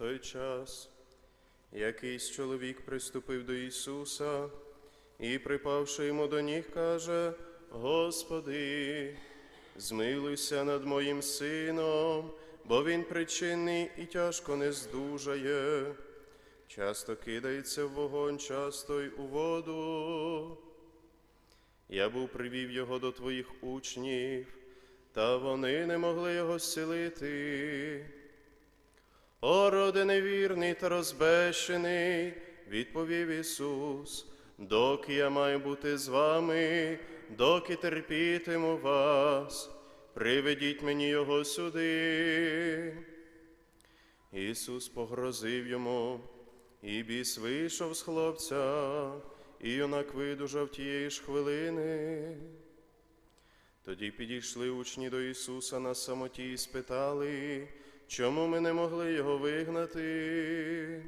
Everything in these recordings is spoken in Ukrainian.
той час якийсь чоловік приступив до Ісуса і, припавши йому до ніг, каже: Господи, змилуйся над моїм сином, бо він причинний і тяжко не здужає. Часто кидається в вогонь, часто й у воду. Я був привів його до твоїх учнів, та вони не могли його зцілити. О, роде невірний та розбещений, відповів Ісус, доки я маю бути з вами, доки терпітиму вас, приведіть мені його сюди. Ісус погрозив йому, і біс вийшов з хлопця, і юнак видужав тієї ж хвилини. Тоді підійшли учні до Ісуса на самоті і спитали, чому ми не могли його вигнати.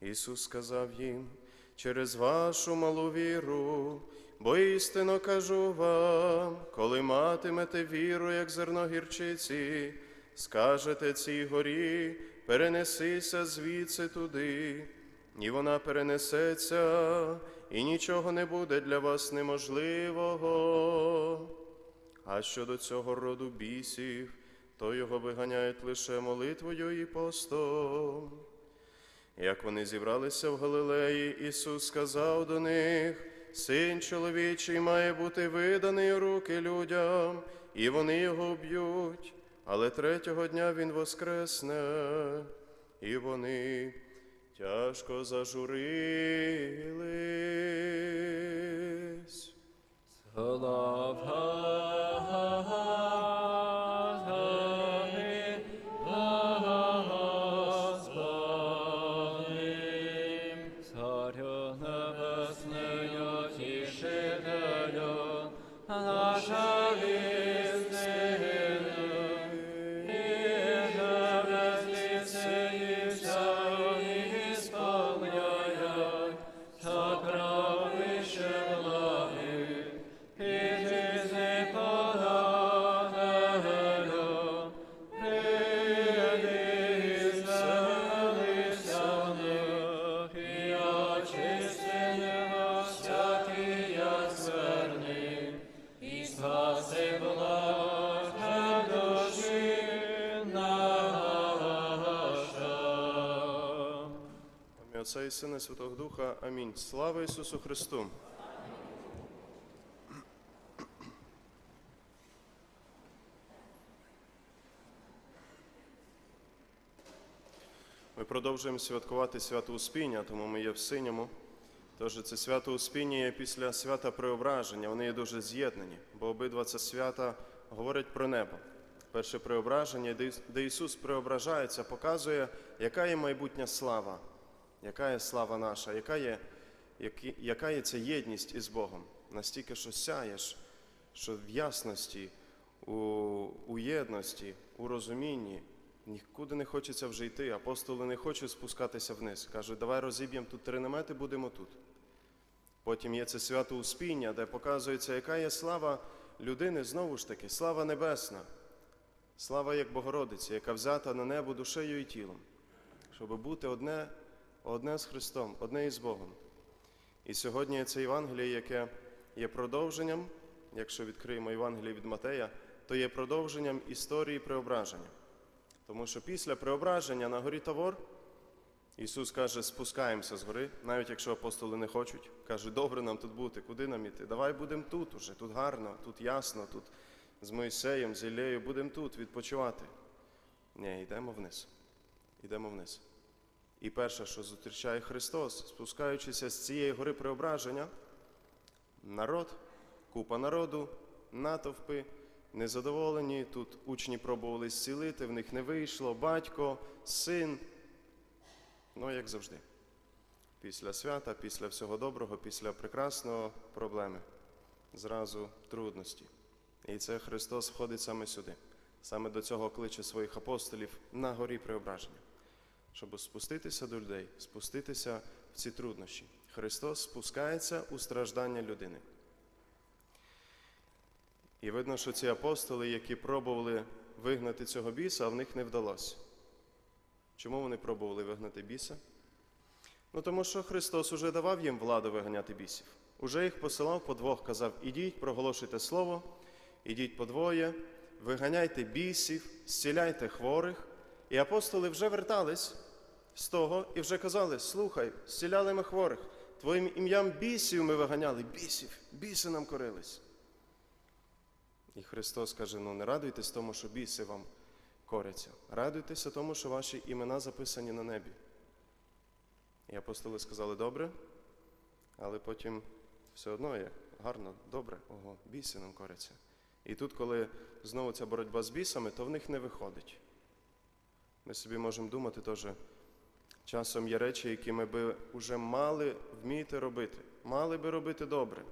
Ісус сказав їм, через вашу малу віру, бо істинно кажу вам, коли матимете віру, як зерно гірчиці, скажете цій горі, перенесися звідси туди, і вона перенесеться, і нічого не буде для вас неможливого. А щодо цього роду бісів, то його виганяють лише молитвою і постом. Як вони зібралися в Галилеї, Ісус сказав до них: Син чоловічий має бути виданий у руки людям, і вони його вб'ють, але третього дня Він воскресне, і вони тяжко зажурились. Слава Отця і Сина і Святого Духа. Амінь. Слава Ісусу Христу! Ми продовжуємо святкувати свято Успіння, тому ми є в синьому. Тож це свято Успіння є після свята Преображення. Вони є дуже з'єднані, бо обидва це свята говорять про небо. Перше преображення, де Ісус преображається, показує, яка є майбутня слава, яка є слава наша, яка є, яка є ця єдність із Богом. Настільки, що сяєш, що в ясності, у, у єдності, у розумінні. Нікуди не хочеться вже йти. Апостоли не хочуть спускатися вниз. Кажуть, давай розіб'ємо тут три намети, будемо тут. Потім є це свято Успіння, де показується, яка є слава людини, знову ж таки, слава небесна, слава як Богородиці, яка взята на небо душею і тілом, щоб бути одне, одне з Христом, одне із Богом. І сьогодні це Євангеліє, яке є продовженням, якщо відкриємо Євангеліє від Матея, то є продовженням історії преображення. Тому що після преображення на горі Тавор Ісус каже, спускаємося з гори, навіть якщо апостоли не хочуть. Каже, добре нам тут бути, куди нам іти? Давай будемо тут уже, тут гарно, тут ясно, тут з Моїсеєм, з Іллею, будемо тут відпочивати. Ні, йдемо вниз. Йдемо вниз. І перше, що зустрічає Христос, спускаючися з цієї гори преображення, народ, купа народу, натовпи, незадоволені. Тут учні пробували зцілити, в них не вийшло, батько, син. Ну, як завжди. Після свята, після всього доброго, після прекрасного проблеми. Зразу трудності. І це Христос входить саме сюди. Саме до цього кличе своїх апостолів на горі преображення, щоб спуститися до людей, спуститися в ці труднощі. Христос спускається у страждання людини. І видно, що ці апостоли, які пробували вигнати цього біса, а в них не вдалося. Чому вони пробували вигнати біса? Ну тому що Христос уже давав їм владу виганяти бісів. Уже їх посилав по двох, казав: ідіть, проголошуйте слово, ідіть по двоє, виганяйте бісів, зціляйте хворих. І апостоли вже вертались з того і вже казали: слухай, зціляли ми хворих, твоїм ім'ям бісів ми виганяли, бісів, біси нам корились. І Христос каже: ну не радуйтесь тому, що біси вам коряться. Радуйтеся тому, що ваші імена записані на небі. І апостоли сказали, добре, але потім все одно є гарно, добре, ого, біси нам коряться. І тут, коли знову ця боротьба з бісами, то в них не виходить. Ми собі можемо думати теж, часом є речі, які ми би вже мали вміти робити, мали би робити добре,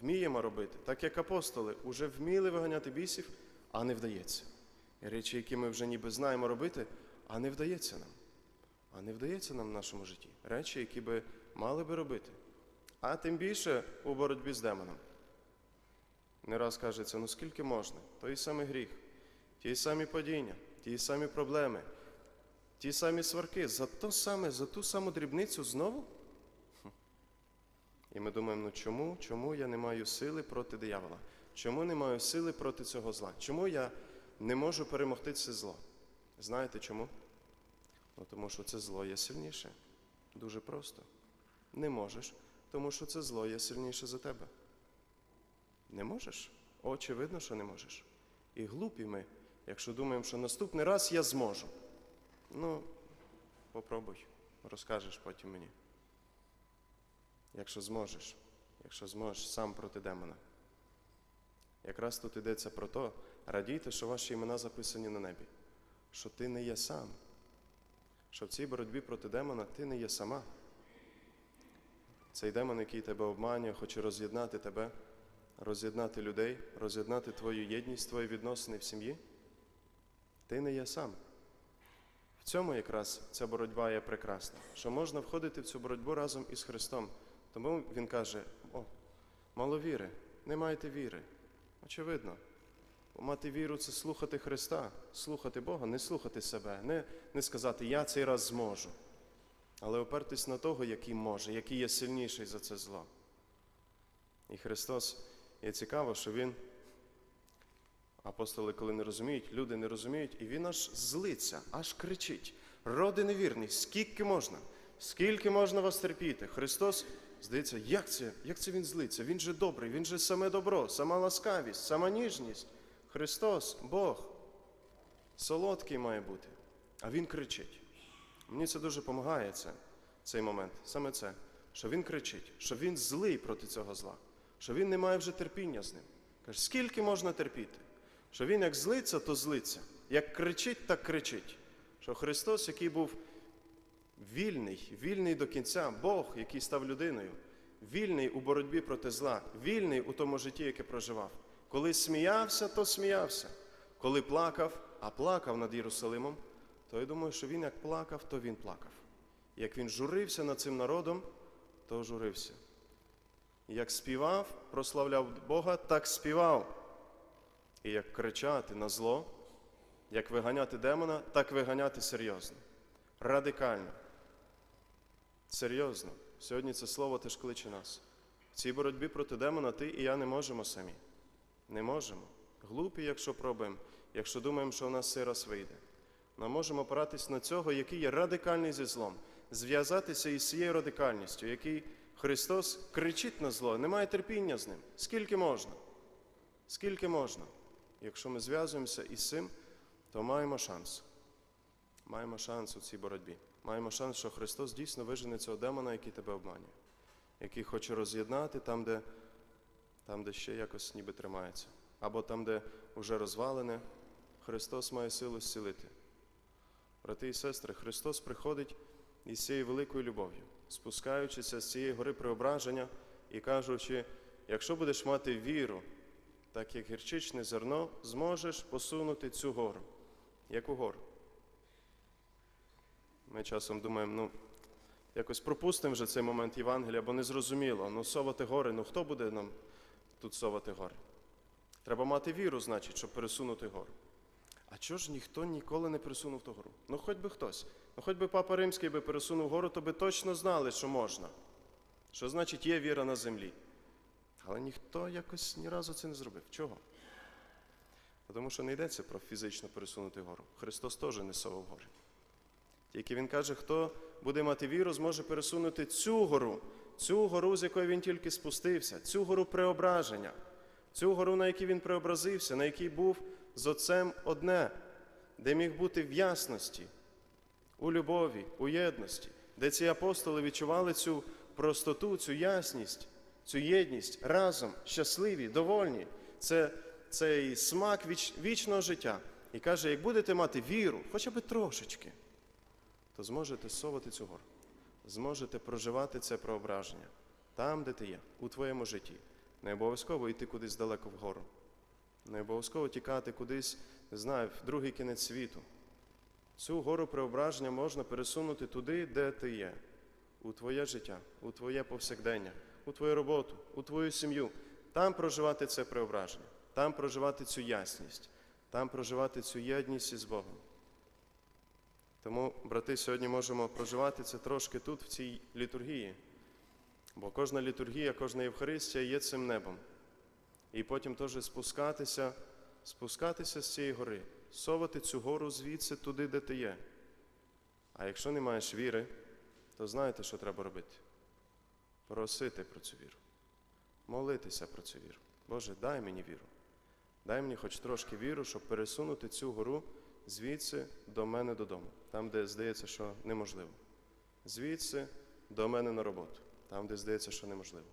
вміємо робити, так як апостоли вже вміли виганяти бісів, а не вдається. Є речі, які ми вже ніби знаємо робити, а не вдається нам. А не вдається нам в нашому житті. Речі, які би мали би робити. А тим більше у боротьбі з демоном. Не раз кажеться, ну скільки можна? Той самий гріх, ті самі падіння, ті самі проблеми, ті самі сварки, за то саме, за ту саму дрібницю знову? І ми думаємо, ну чому, чому я не маю сили проти диявола? Чому не маю сили проти цього зла? Чому я не можу перемогти це зло? Знаєте чому? Ну, тому що це зло є сильніше. Дуже просто. Не можеш, тому що це зло є сильніше за тебе. Не можеш? Очевидно, що не можеш. І глупі ми, якщо думаємо, що наступний раз я зможу. Ну, попробуй, розкажеш потім мені. Якщо зможеш, якщо зможеш сам проти демона. Якраз тут йдеться про то, радійте, що ваші імена записані на небі, що ти не є сам, що в цій боротьбі проти демона ти не є сама. Цей демон, який тебе обманює, хоче роз'єднати тебе, роз'єднати людей, роз'єднати твою єдність, твої відносини в сім'ї. Ти не є сам. Цьому якраз ця боротьба є прекрасна, що можна входити в цю боротьбу разом із Христом. Тому Він каже: о, мало віри, не маєте віри. Очевидно. Мати віру це слухати Христа, слухати Бога, не слухати себе, не, не сказати Я цей раз зможу, але опертись на того, який може, який є сильніший за це зло. І Христос є цікаво, що Він, апостоли, коли не розуміють, люди не розуміють, і Він аж злиться, аж кричить: Роди невірний, скільки можна, скільки можна вас терпіти? Христос, здається, як це? Як це Він злиться? Він же добрий, Він же саме добро, сама ласкавість, сама ніжність. Христос, Бог, солодкий має бути, а Він кричить. Мені це дуже допомагає, це, цей момент, саме це, що Він кричить, що Він злий проти цього зла, що Він не має вже терпіння з ним. Каже, скільки можна терпіти? Що Він як злиться, то злиться. Як кричить, так кричить. Що Христос, який був вільний, вільний до кінця, Бог, який став людиною, вільний у боротьбі проти зла, вільний у тому житті, яке проживав. Коли сміявся, то сміявся. Коли плакав, а плакав над Єрусалимом, то я думаю, що він як плакав, то він плакав. Як він журився над цим народом, то журився. Як співав, прославляв Бога, так співав. І як кричати на зло, як виганяти демона, так виганяти серйозно, радикально. Серйозно. Сьогодні це слово теж кличе нас. В цій боротьбі проти демона ти і я не можемо самі. Не можемо. Глупі, якщо пробуємо, якщо думаємо, що у нас раз вийде. Ми можемо опиратись на цього, який є радикальний зі злом, зв'язатися із цією радикальністю, який Христос кричить на зло, немає терпіння з ним. Скільки можна? Скільки можна? Якщо ми зв'язуємося із цим, то маємо шанс. Маємо шанс у цій боротьбі. Маємо шанс, що Христос дійсно вижене цього демона, який тебе обманює, який хоче роз'єднати там, де там, де ще якось ніби тримається, або там, де вже розвалене, Христос має силу зцілити. Брати і сестри, Христос приходить із цією великою любов'ю, спускаючися з цієї гори преображення і кажучи, якщо будеш мати віру, так як гірчичне зерно, зможеш посунути цю гору. Яку гору? Ми часом думаємо, ну, якось пропустимо вже цей момент Євангелія, бо не зрозуміло. Ну, совати гори, ну хто буде нам тут совати гори? Треба мати віру, значить, щоб пересунути гору. А чого ж ніхто ніколи не пересунув ту гору? Ну, хоч би хтось. Ну, хоч би Папа Римський би пересунув гору, то би точно знали, що можна. Що значить є віра на землі. Але ніхто якось ні разу це не зробив. Чого? Тому що не йдеться про фізично пересунути гору. Христос теж не совав гори. Тільки Він каже, хто буде мати віру, зможе пересунути цю гору, цю гору, з якої він тільки спустився, цю гору преображення, цю гору, на якій він преобразився, на якій був з Отцем одне, де міг бути в ясності, у любові, у єдності, де ці апостоли відчували цю простоту, цю ясність, цю єдність разом, щасливі, довольні. Це цей смак віч, вічного життя. І каже, як будете мати віру, хоча б трошечки, то зможете совати цю гору, зможете проживати це преображення там, де ти є, у твоєму житті. Не обов'язково йти кудись далеко вгору. Не обов'язково тікати кудись, не знаю, в другий кінець світу. Цю гору преображення можна пересунути туди, де ти є, у твоє життя, у твоє повсякдення, у твою роботу, у твою сім'ю. Там проживати це преображення, там проживати цю ясність, там проживати цю єдність із Богом. Тому, брати, сьогодні можемо проживати це трошки тут, в цій літургії. Бо кожна літургія, кожна Євхаристія є цим небом. І потім теж спускатися, спускатися з цієї гори, совати цю гору звідси туди, де ти є. А якщо не маєш віри, то знаєте, що треба робити? Просити про цю віру, молитися про цю віру. Боже, дай мені віру. Дай мені хоч трошки віру, щоб пересунути цю гору звідси до мене додому, там, де здається, що неможливо. Звідси до мене на роботу, там, де здається, що неможливо.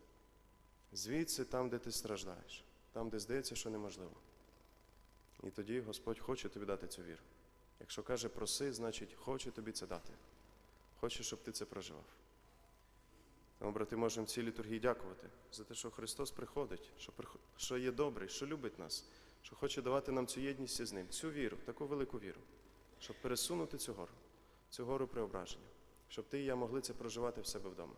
Звідси там, де ти страждаєш, там, де здається, що неможливо. І тоді Господь хоче тобі дати цю віру. Якщо каже проси, значить хоче тобі це дати. Хоче, щоб ти це проживав. Тому, брати, можемо цій літургії дякувати за те, що Христос приходить, що, що є добрий, що любить нас, що хоче давати нам цю єдність із ним, цю віру, таку велику віру, щоб пересунути цю гору, цю гору преображення, щоб ти і я могли це проживати в себе вдома.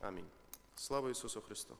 Амінь. Слава Ісусу Христу!